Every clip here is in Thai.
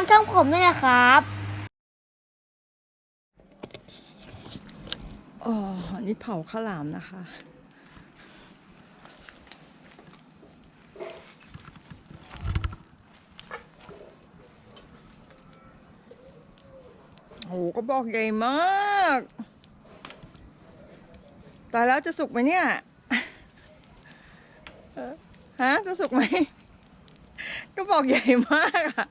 ามช่องผมด้วยนะครับ อ๋อนนี้เผาข้าวหลามนะคะโอ้โหก็บอกใหญ่มากตายแล้วจะสุกไหมเนี่ย ฮะ จะสุกไหม ก็บอกใหญ่มากอะ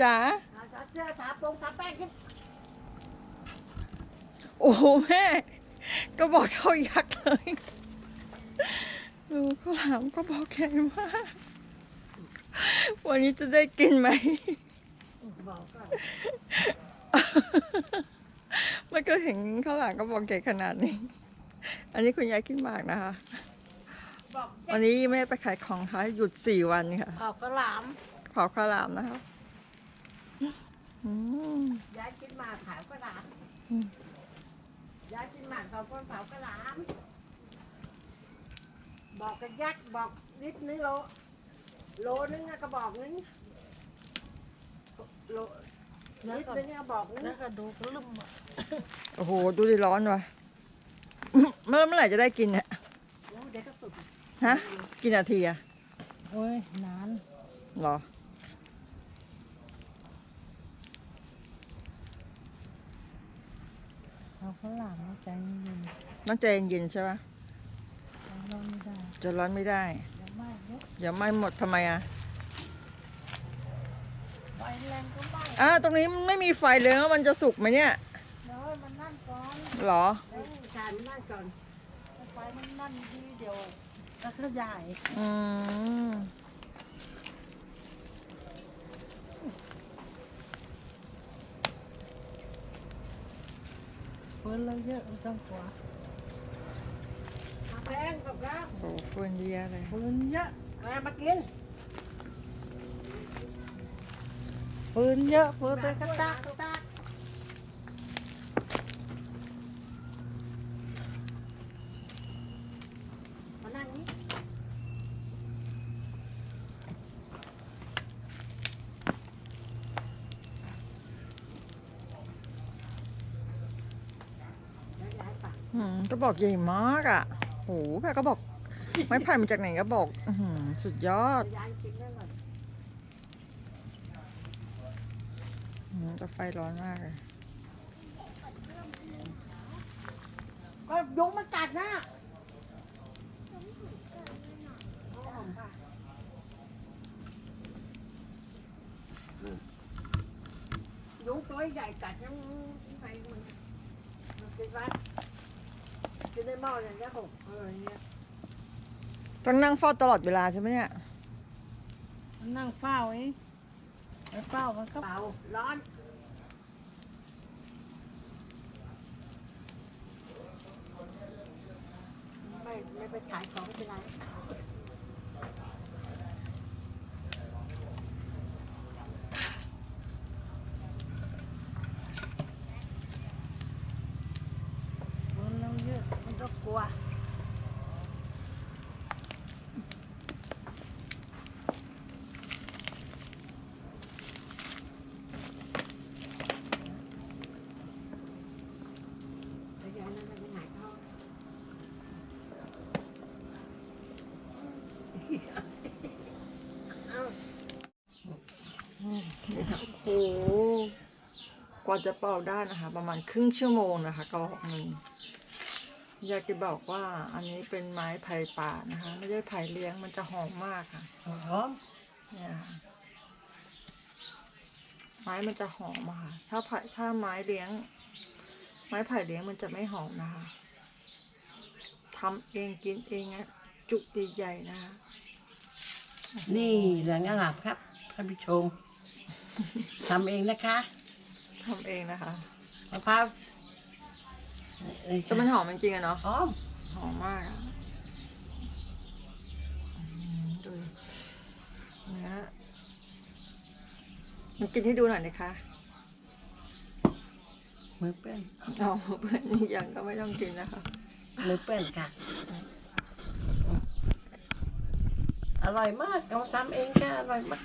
จ๋าเสื้อทาปงทาแป้งขึ้นโอ้โหแม่ก็บอกเท่ายักษ์เลยดูข้าวหลามก็บอกใหญ่มากวันนี้จะได้กินไหมบอกก่อนไม่ก็เห็นข้าวหลามก็บอกใหญ่ขนาดนี้ อันนี้คุณยายกินหมากนะคะบอกวันนี้แม่ไปขายของค่ะหยุดสี่วันค่ะเผากระหลาม เผาข้าวหลามนะคะอืมยายกินหมากขาวกระหลามอืมยายกินหมากสองคนเผากระหลามบอกกันยักษ์บอกนิดนึงโล โลนึงอะกระบอกนึงโลนิดนึงอะบอกนึงแล้วก็ดูกระลุ่มอะโอ้โห ดูดิร้อนว่ะเมื่อเมื่อไหร่จะได้กินเนี่ยโอ้เด็กก็สุดฮะ กินนาทีอะโอ้ยนานเหรอ เอาข้าวหลามมาใจเย็นต้องใจเย็นๆใช่ปะๆเราไม่ได้จะร้อนไม่ได้ เดี๋ยวไหม้เยอะอย่าไหม้หมดทำไมอะไฟแรงก็ไหม้อ่าตรงนี้มันไม่มีไฟเลยแล้วมันจะสุกไหมเนี่ยเดี๋ยวให้มันนั่นก่อนเหรอแล้วชายมันนั่งก่อนให้ไฟมันนั่นทีเดียวแล้วก็ใหญ่ อืม เพิ่นเราเยอะไม่ต้องกลัวมาแพงกับแล้วโอ้เฟื่อนเยี่ยเลยเพิ่นเยอะมามากินเพิ่นเยอะเพิ่นไปกระตากกระตากมานั่งนี่ แล้วย้ายปา ก็บอกใหญ่มากอะโหแค่ก็บอก ไม้ไผ่มาจากไหนก็บอกสุดยอดกินไฟร้อนมากเลยก็ยุงมันกัดนะยุงตัวใหญ่กัดยังไงมันมันกินวัด กินในหม้ออย่างเงี้ยหกเอออย่างเงี้ยต้องนั่งเฝ้าตลอดเวลาใช่ไหมเนี่ย มันนั่งเฝ้าเองไปเฝ้ามันก็เป่าร้อนไม่ไม่ไปขายของไม่เป็นไร เพิ่นเราเยอะ มันก็กลัวแล้วยายนั่นไปไหนเขาโอ้โหกว่าจะเป่าได้นะคะ ประมาณครึ่งชั่วโมงนะคะกระบอกหนึ่ง ยากจะบอกว่าอันนี้เป็นไม้ไผ่ป่านะคะ ไม่ได้ไผ่เลี้ยงมันจะหอมมากค่ะหอมเนี่ยค่ะไม้มันจะหอมอะค่ะ ถ้าไผ่ถ้าไม้เลี้ยง ไม้ไผ่เลี้ยงมันจะไม่หอมนะคะทำเองกินเองอะจุกใหญ่ๆนะคะนี่เหลืองอลามครับท่านผู้ชมทำเองนะคะทำเองนะคะมะพร้าว เอ้ยแต่มันหอมจริงๆอะเนาะหอมหอมมากอะอืมดูเนื้อมันกินให้ดูหน่อยนะคะ มือเปื้อนเอาเพื่อนยังก็ไม่ต้องกินนะคะ มือเปื้อนค่ะ อร่อยมากเราทำเองค่ะอร่อยมาก